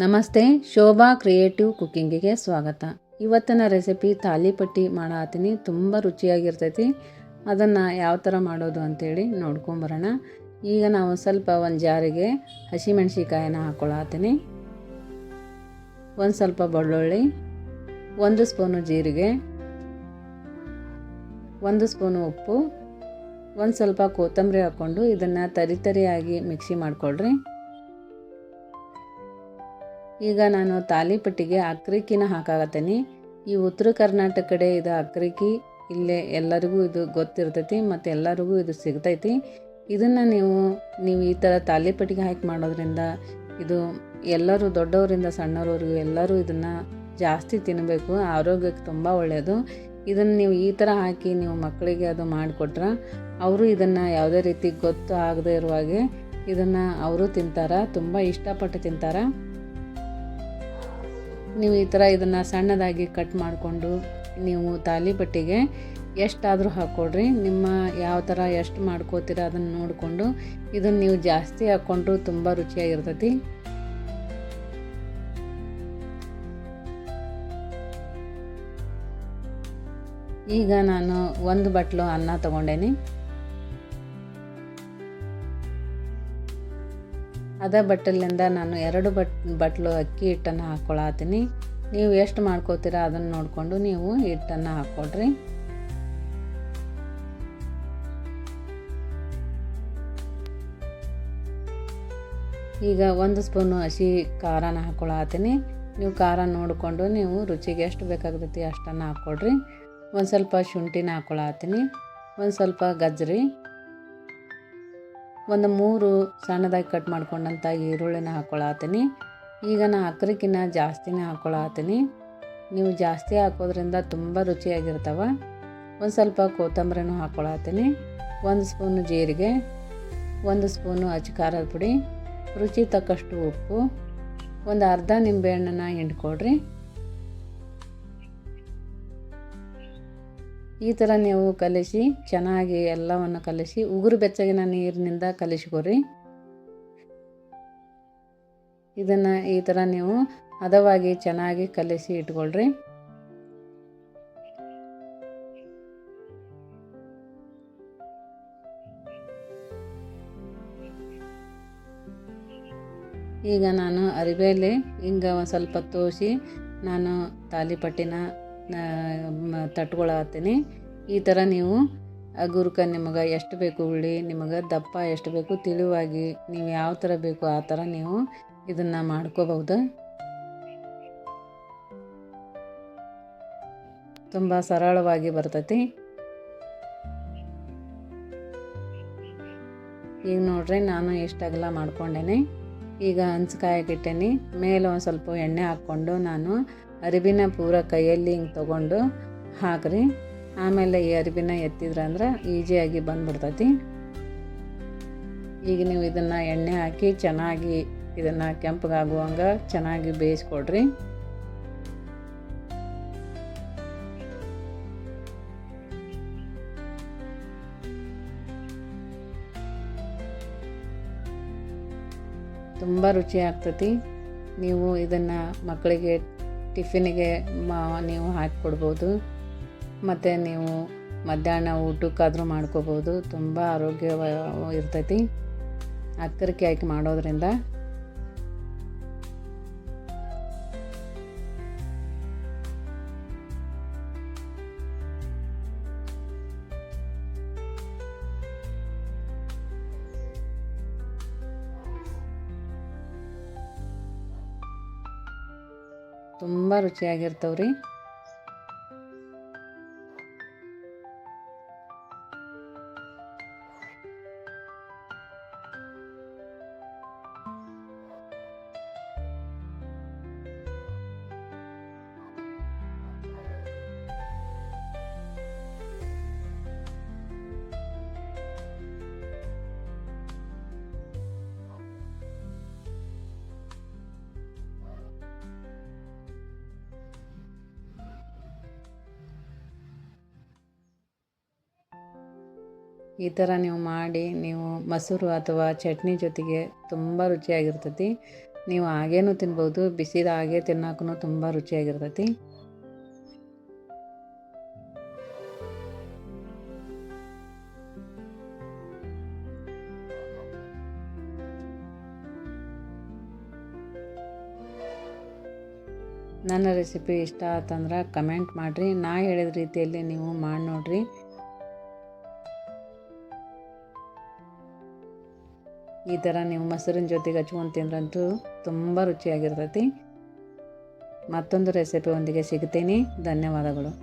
ನಮಸ್ತೆ, ಶೋಭಾ ಕ್ರಿಯೇಟಿವ್ ಕುಕ್ಕಿಂಗಿಗೆ ಸ್ವಾಗತ. ಇವತ್ತಿನ ರೆಸಿಪಿ ತಾಲಿಪಟ್ಟಿ ಮಾಡತ್ತೀನಿ ತುಂಬ ರುಚಿಯಾಗಿರ್ತೈತಿ. ಅದನ್ನು ಯಾವ ಥರ ಮಾಡೋದು ಅಂತೇಳಿ ನೋಡ್ಕೊಂಬರೋಣ ಈಗ ನಾವು ಸ್ವಲ್ಪ ಒಂದು ಜಾರಿಗೆ ಹಸಿಮೆಣ್ಸಿಕಾಯಿನ ಹಾಕ್ಕೊಳತ್ತೀನಿ ಒಂದು ಸ್ವಲ್ಪ ಬೆಳ್ಳುಳ್ಳಿ, ಒಂದು ಸ್ಪೂನು ಜೀರಿಗೆ, ಒಂದು ಸ್ಪೂನು ಉಪ್ಪು, ಒಂದು ಸ್ವಲ್ಪ ಕೊತ್ತಂಬರಿ ಹಾಕ್ಕೊಂಡು ಇದನ್ನು ತರಿತರಿಯಾಗಿ ಮಿಕ್ಸಿ ಮಾಡ್ಕೊಳ್ರಿ. ಈಗ ನಾನು ತಾಲಿಪಟ್ಟಿಗೆ ಅಕ್ರಿಕಿನ ಹಾಕಾಗತ್ತೀನಿ ಈ ಉತ್ತರ ಕರ್ನಾಟಕ ಕಡೆ ಇದು ಅಕ್ರಿಕಿ ಇಲ್ಲೇ ಎಲ್ಲರಿಗೂ ಇದು ಗೊತ್ತಿರ್ತೈತಿ ಮತ್ತು ಎಲ್ಲರಿಗೂ ಇದು ಸಿಗ್ತೈತಿ. ಇದನ್ನು ನೀವು ನೀವು ಈ ಥರ ತಾಲಿಪಟ್ಟಿಗೆ ಹಾಕಿ ಮಾಡೋದ್ರಿಂದ ಇದು ಎಲ್ಲರೂ ದೊಡ್ಡವರಿಂದ ಸಣ್ಣವರವರೆಗೂ ಎಲ್ಲರೂ ಇದನ್ನು ಜಾಸ್ತಿ ತಿನ್ನಬೇಕು ಆರೋಗ್ಯಕ್ಕೆ ತುಂಬ ಒಳ್ಳೆಯದು ಇದನ್ನು ನೀವು ಈ ಥರ ಹಾಕಿ ನೀವು ಮಕ್ಕಳಿಗೆ ಅದು ಮಾಡಿಕೊಟ್ರೆ ಅವರು ಇದನ್ನು ಯಾವುದೇ ರೀತಿ ಗೊತ್ತು ಆಗದೇ ಇರುವಾಗೆ ಇದನ್ನು ಅವರು ತಿಂತಾರೆ, ತುಂಬ ಇಷ್ಟಪಟ್ಟು ತಿಂತಾರೆ. ನೀವು ಈ ಥರ ಇದನ್ನು ಸಣ್ಣದಾಗಿ ಕಟ್ ಮಾಡಿಕೊಂಡು ನೀವು ತಾಲಿಪಟ್ಟಿಗೆ ಎಷ್ಟಾದರೂ ಹಾಕ್ಕೊಡ್ರಿ. ನಿಮ್ಮ ಯಾವ ಥರ ಎಷ್ಟು ಮಾಡ್ಕೋತೀರ ಅದನ್ನು ನೋಡಿಕೊಂಡು ಇದನ್ನು ನೀವು ಜಾಸ್ತಿ ಹಾಕ್ಕೊಂಡ್ರು ತುಂಬ ರುಚಿಯಾಗಿರ್ತೈತಿ. ಈಗ ನಾನು ಒಂದು ಬಟ್ಲು ಅನ್ನ ತಗೊಂಡೇನಿ. ಅದೇ ಬಟ್ಟಲಿಂದ ನಾನು ಎರಡು ಬಟ್, ಬಟ್ಲು ಅಕ್ಕಿ ಹಿಟ್ಟನ್ನು ಹಾಕ್ಕೊಳತ್ತೀನಿ ನೀವು ಎಷ್ಟು ಮಾಡ್ಕೋತೀರ ಅದನ್ನು ನೋಡಿಕೊಂಡು ನೀವು ಹಿಟ್ಟನ್ನು ಹಾಕ್ಕೊಡ್ರಿ ಈಗ ಒಂದು ಸ್ಪೂನು ಹಸಿ ಖಾರನ ಹಾಕ್ಕೊಳತ್ತೀನಿ ನೀವು ಖಾರ ನೋಡಿಕೊಂಡು ನೀವು ರುಚಿಗೆ ಎಷ್ಟು ಬೇಕಾಗ್ತೈತಿ ಅಷ್ಟನ್ನು ಹಾಕ್ಕೊಡ್ರಿ ಒಂದು ಸ್ವಲ್ಪ ಶುಂಠಿನ ಹಾಕ್ಕೊಳತ್ತೀನಿ ಒಂದು ಸ್ವಲ್ಪ ಗಜ್ರಿ. ಒಂದು ಮೂರು ಸಣ್ಣದಾಗಿ ಕಟ್ ಮಾಡ್ಕೊಂಡಂಥ ಈರುಳ್ಳಿನ ಹಾಕ್ಕೊಳತ್ತೀನಿ ಈಗ ನಾ ಅಕ್ರಿಕಿನ ಜಾಸ್ತಿನೇ ಹಾಕ್ಕೊಳತ್ತೀನಿ ನೀವು ಜಾಸ್ತಿ ಹಾಕೋದ್ರಿಂದ ತುಂಬ ರುಚಿಯಾಗಿರ್ತವೆ. ಒಂದು ಸ್ವಲ್ಪ ಕೊತ್ತಂಬರಿನೂ ಹಾಕ್ಕೊಳತ್ತೀನಿ ಒಂದು ಸ್ಪೂನು ಜೀರಿಗೆ, ಒಂದು ಸ್ಪೂನು ಅಚ್ಚ ಖಾರದ ಪುಡಿ, ರುಚಿ ತಕ್ಕಷ್ಟು ಉಪ್ಪು, ಒಂದು ಅರ್ಧ ನಿಂಬೆಹಣ್ಣನ್ನು ಹಿಂಡ್ಕೊಡ್ರಿ. ಈ ಥರ ನೀವು ಕಲಿಸಿ, ಚೆನ್ನಾಗಿ ಎಲ್ಲವನ್ನು ಕಲಿಸಿ, ಉಗುರು ಬೆಚ್ಚಗಿನ ನೀರಿನಿಂದ ಕಲಿಸ್ಕೊರಿ. ಇದನ್ನು ಈ ಥರ ನೀವು ಹದವಾಗಿ ಚೆನ್ನಾಗಿ ಕಲಿಸಿ ಇಟ್ಕೊಳ್ರಿ. ಈಗ ನಾನು ಅರಿವೆಯಲ್ಲಿ ಹಿಂಗೆ ಸ್ವಲ್ಪ ತೋಸಿ ನಾನು ತಾಲಿಪಟ್ಟಿನ ತಟ್ಕೊಳತ್ತೀನಿ. ಈ ಥರ ನೀವು ಅಗುರ್ಕ ನಿಮಗೆ ಎಷ್ಟು ಬೇಕು ಉಳ್ಳಿ ನಿಮಗೆ ದಪ್ಪ ಎಷ್ಟು ಬೇಕು ತಿಳಿವಾಗಿ ನೀವು ಯಾವ ಥರ ಬೇಕು ಆ ಥರ ನೀವು ಇದನ್ನು ಮಾಡ್ಕೋಬಹುದು. ತುಂಬ ಸರಳವಾಗಿ ಬರ್ತೈತಿ. ಈಗ ನೋಡ್ರಿ, ನಾನು ಇಷ್ಟಾಗಲ್ಲ ಮಾಡ್ಕೊಂಡೇನೆ. ಈಗ ಹಂಚ್ಕಾಯಕ್ಕಿಟ್ಟೇನಿ ಮೇಲೆ ಒಂದು ಸ್ವಲ್ಪ ಎಣ್ಣೆ ಹಾಕ್ಕೊಂಡು ನಾನು ಅರಿಬಿನ ಪೂರ ಕೈಯಲ್ಲಿ ಹಿಂಗೆ ತೊಗೊಂಡು ಹಾಕ್ರಿ. ಆಮೇಲೆ ಈ ಅರಿವಿನ ಎತ್ತಿದ್ರೆ ಅಂದ್ರೆ ಈಜಿಯಾಗಿ ಬಂದ್ಬಿಡ್ತೈತಿ. ಈಗ ನೀವು ಇದನ್ನು ಎಣ್ಣೆ ಹಾಕಿ ಚೆನ್ನಾಗಿ ಇದನ್ನು ಕೆಂಪಗಾಗುವಂಗೆ ಚೆನ್ನಾಗಿ ಬೇಯಿಸ್ಕೊಡ್ರಿ. ತುಂಬ ರುಚಿ ಆಗ್ತತಿ. ನೀವು ಇದನ್ನು ಮಕ್ಕಳಿಗೆ ಟಿಫಿನಿಗೆ ಮಾ ನೀವು ಹಾಕಿಕೊಡ್ಬೋದು ಮತ್ತು ನೀವು ಮಧ್ಯಾಹ್ನ ಊಟಕ್ಕಾದರೂ ಮಾಡ್ಕೋಬೋದು. ತುಂಬ ಆರೋಗ್ಯ ಇರ್ತೈತಿ. ಅಕ್ಕರಿಕೆ ಹಾಕಿ ಮಾಡೋದ್ರಿಂದ ತುಂಬ ರುಚಿಯಾಗಿರ್ತವ್ರಿ. ಈ ಥರ ನೀವು ಮಾಡಿ, ನೀವು ಮೊಸರು ಅಥವಾ ಚಟ್ನಿ ಜೊತೆಗೆ ತುಂಬ ರುಚಿಯಾಗಿರ್ತೈತಿ. ನೀವು ಹಾಗೇನೂ ತಿನ್ಬೋದು, ಬಿಸಿದ ಹಾಗೆ ತಿನ್ನೋಕ್ಕೂ ತುಂಬ ರುಚಿಯಾಗಿರ್ತೈತಿ. ನನ್ನ ರೆಸಿಪಿ ಇಷ್ಟ ಆತಂದ್ರೆ ಕಮೆಂಟ್ ಮಾಡಿರಿ. ನಾ ಹೇಳಿದ ರೀತಿಯಲ್ಲಿ ನೀವು ಮಾಡಿ ನೋಡ್ರಿ ಈ ಥರ ನೀವು ಮೊಸರಿನ ಜೊತೆಗೆ ಹಚ್ಕೊಂಡು ತಿಂದ್ರಂತೂ ತುಂಬ ರುಚಿಯಾಗಿರ್ತೈತಿ. ಮತ್ತೊಂದು ರೆಸಿಪಿ ಒಂದಿಗೆ ಸಿಗ್ತೀನಿ. ಧನ್ಯವಾದಗಳು.